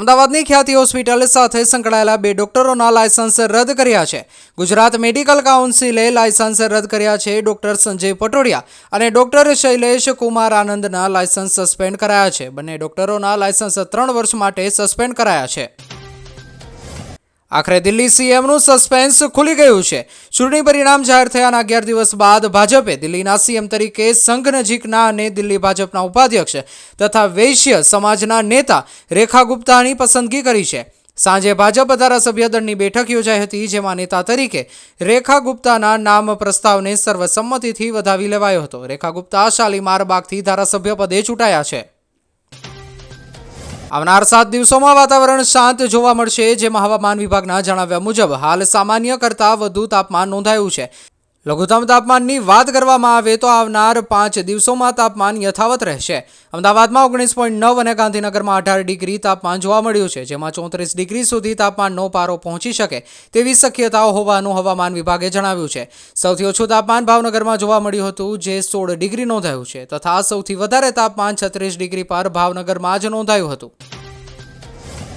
અમદાવાદની ખ્યાતિ હોસ્પિટલ સાથે સંકળાયેલા બે ડોક્ટરોના લાયસન્સ રદ કર્યા છે. ગુજરાત મેડિકલ કાઉન્સિલે લાયસન્સ રદ કર્યા છે ડોક્ટર સંજય પટોડિયા અને ડોક્ટર શૈલેષ કુમાર આનંદના લાયસન્સ સસ્પેન્ડ કરાયા છે. બંને ડોક્ટરોના લાયસન્સ ત્રણ વર્ષ માટે સસ્પેન્ડ કરાયા છે. આખરે દિલ્હી સીએમનું સસ્પેન્સ ખુલી ગયું છે. ચૂંટણી પરિણામ જાહેર થયાના અગિયાર દિવસ બાદ ભાજપે દિલ્હીના સીએમ તરીકે સંઘ નજીકના અને દિલ્હી ભાજપના ઉપાધ્યક્ષ તથા વૈશ્ય સમાજના નેતા રેખા ગુપ્તાની પસંદગી કરી છે. સાંજે ભાજપ ધારાસભ્ય દળની બેઠક યોજાઈ હતી, જેમાં નેતા તરીકે રેખા ગુપ્તાના નામ પ્રસ્તાવને સર્વસંમતિથી વધાવી લેવાયો હતો. રેખા ગુપ્તા શાલીમાર બાગથી ધારાસભ્ય પદે ચૂંટાયા છે. આવનાર સાત દિવસોમાં વાતાવરણ શાંત જોવા મળશે, જેમાં હવામાન વિભાગના જણાવ્યા મુજબ હાલ સામાન્ય કરતાં વધુ તાપમાન નોંધાયું છે. લઘુત્તમ તાપમાનની વાત કરવામાં આવે તો આવનાર પાંચ દિવસોમાં તાપમાન યથાવત રહેશે. અમદાવાદમાં ઓગણીસ પોઈન્ટ નવ અને ગાંધીનગરમાં અઢાર ડિગ્રી તાપમાન જોવા મળ્યું છે, જેમાં ચોત્રીસ ડિગ્રી સુધી તાપમાનનો પારો પહોંચી શકે તેવી શક્યતાઓ હોવાનું હવામાન વિભાગે જણાવ્યું છે. સૌથી ઓછું તાપમાન ભાવનગરમાં જોવા મળ્યું હતું, જે સોળ ડિગ્રી નોંધાયું છે, તથા સૌથી વધારે તાપમાન છત્રીસ ડિગ્રી પર ભાવનગરમાં જ નોંધાયું હતું.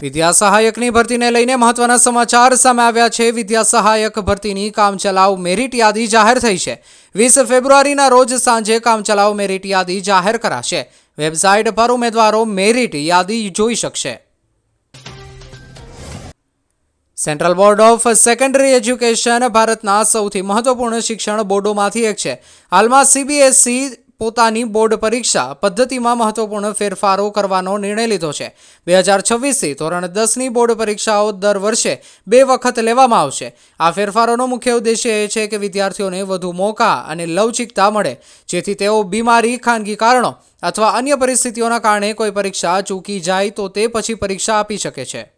વિદ્યા સહાયકની ભરતીને લઈને મહત્વના સમાચાર સામે આવ્યા છે. વિદ્યા સહાયક ભરતીની કામચલાઉ મેરિટ યાદી જાહેર થઈ છે. વીસ ફેબ્રુઆરીના રોજ સાંજે કામચલાઉ મેરિટ યાદી જાહેર કરાશે. વેબસાઇટ પર ઉમેદવારો મેરિટ યાદી જોઈ શકશે. Central board of secondary education ભારતના સૌથી મહત્વપૂર્ણ શિક્ષણ બોર્ડોમાંથી એક છે. હાલમાં સીબીએસઈ પોતાની બોર્ડ પરીક્ષા પદ્ધતિમાં મહત્વપૂર્ણ ફેરફારો કરવાનો નિર્ણય લીધો છે. બે હજાર છવ્વીસથી ધોરણ દસની બોર્ડ પરીક્ષાઓ દર વર્ષે બે વખત લેવામાં આવશે. આ ફેરફારોનો મુખ્ય ઉદ્દેશ્ય એ છે કે વિદ્યાર્થીઓને વધુ મોકા અને લવચિકતા મળે, જેથી તેઓ બીમારી, ખાનગી કારણો અથવા અન્ય પરિસ્થિતિઓના કારણે કોઈ પરીક્ષા ચૂકી જાય તો તે પછી પરીક્ષા આપી શકે છે.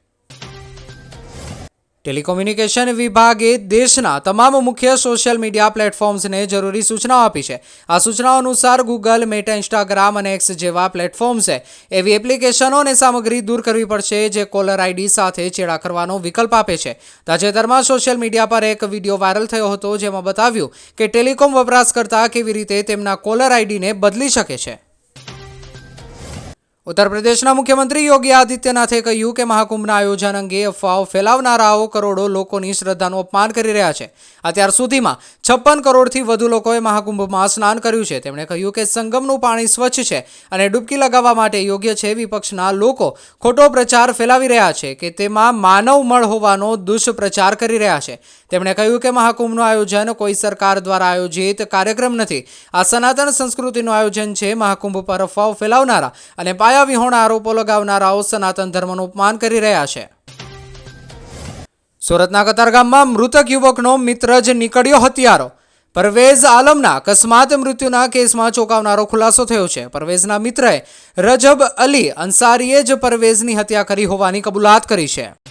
ટેલિકોમ્યુનિકેશન વિભાગે દેશના તમામ મુખ્ય સોશિયલ મીડિયા પ્લેટફોર્મ્સને જરૂરી સૂચનાઓ આપી છે. આ સૂચનાઓ અનુસાર ગૂગલ મેટા ઇન્સ્ટાગ્રામ અને એક્સ જેવા પ્લેટફોર્મ્સે એવી એપ્લિકેશનો અને સામગ્રી દૂર કરવી પડશે જે કોલર આઈડી સાથે ચેડા કરવાનો વિકલ્પ આપે છે. તાજેતરમાં સોશિયલ મીડિયા પર એક વીડિયો વાયરલ થયો હતો જેમાં બતાવ્યું કે ટેલિકોમ વપરાશકર્તા કેવી રીતે તેમના કોલર આઈડીને બદલી શકે છે. ઉત્તર પ્રદેશના મુખ્યમંત્રી યોગી આદિત્યનાથે કહ્યું કે મહાકુંભના આયોજન અંગે અફવાઓ ફેલાવનારાઓ કરોડો લોકોની શ્રદ્ધાનું અપમાન કરી રહ્યા છે. અત્યાર સુધીમાં છપ્પન કરોડથી વધુ લોકોએ મહાકુંભમાં સ્નાન કર્યું છે. તેમણે કહ્યું કે સંગમનું પાણી સ્વચ્છ છે અને ડૂબકી લગાવવા માટે યોગ્ય છે વિપક્ષના લોકો ખોટો પ્રચાર ફેલાવી રહ્યા છે કે તેમાં માનવ મળ હોવાનો દુષ્પ્રચાર કરી રહ્યા છે. તેમણે કહ્યું કે મહાકુંભનું આયોજન કોઈ સરકાર દ્વારા આયોજિત કાર્યક્રમ નથી. આ સનાતન સંસ્કૃતિનું આયોજન છે. મહાકુંભ પર અફવાઓ ફેલાવનારા અને પાયા વિહોણા આરોપો લગાવનારાઓ સનાતન ધર્મનું અપમાન કરી રહ્યા છે. સુરતના કતારગામમાં મૃતક યુવકનો મિત્ર જ નીકળ્યો હત્યારો. પરવેઝ આલમના અકસ્માત મૃત્યુના કેસમાં ચોંકાવનારો ખુલાસો થયો છે. પરવેઝના મિત્રએ રજબ અલી અંસારીએ જ પરવેઝની હત્યા કરી હોવાની કબૂલાત કરી છે.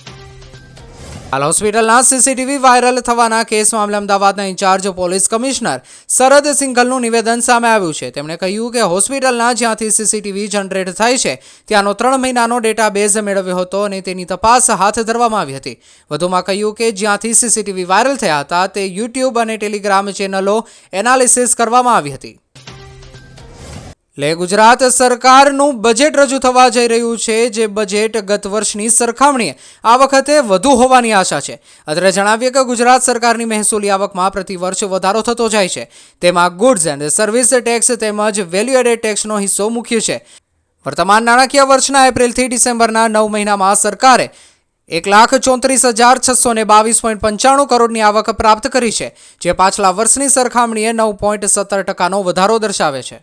હાલ હોસ્પિટલના સીસીટીવી વાયરલ થવાના કેસ મામલે અમદાવાદના in charge police commissioner Sharad સિંઘલનું નિવેદન સામે આવ્યું છે. તેમણે કહ્યું કે હોસ્પિટલના જ્યાંથી સીસીટીવી જનરેટ થાય છે, ત્યાંનો ત્રણ મહિનાનો ડેટાબેઝ મેળવ્યો હતો અને તેની તપાસ હાથ ધરવામાં આવી હતી. વધુમાં કહ્યું કે જ્યાંથી સીસીટીવી વાયરલ થયા હતા, તે યુટ્યુબ અને ટેલિગ્રામ ચેનલો એનાલિસિસ કરવામાં આવી હતી. લે ગુજરાત સરકારનું બજેટ રજૂ થવા જઈ રહ્યું છે, જે બજેટ ગત વર્ષની સરખામણીએ આ વખતે વધુ હોવાની આશા છે. અત્રે જણાવીએ કે ગુજરાત સરકારની મહેસૂલી આવકમાં પ્રતિ વર્ષ વધારો થતો જાય છે. તેમાં ગુડ્સ એન્ડ સર્વિસ ટેક્સ તેમજ વેલ્યુ એડેડ ટેક્સનો હિસ્સો મુખ્ય છે. વર્તમાન નાણાકીય વર્ષના એપ્રિલથી ડિસેમ્બરના નવ મહિનામાં સરકારે એક લાખ ચોત્રીસ હજાર છસો ને બાવીસ પોઈન્ટ પંચાણું કરોડની આવક પ્રાપ્ત કરી છે, જે પાછલા વર્ષની સરખામણીએ નવ પોઈન્ટ સત્તર ટકાનો વધારો દર્શાવે છે.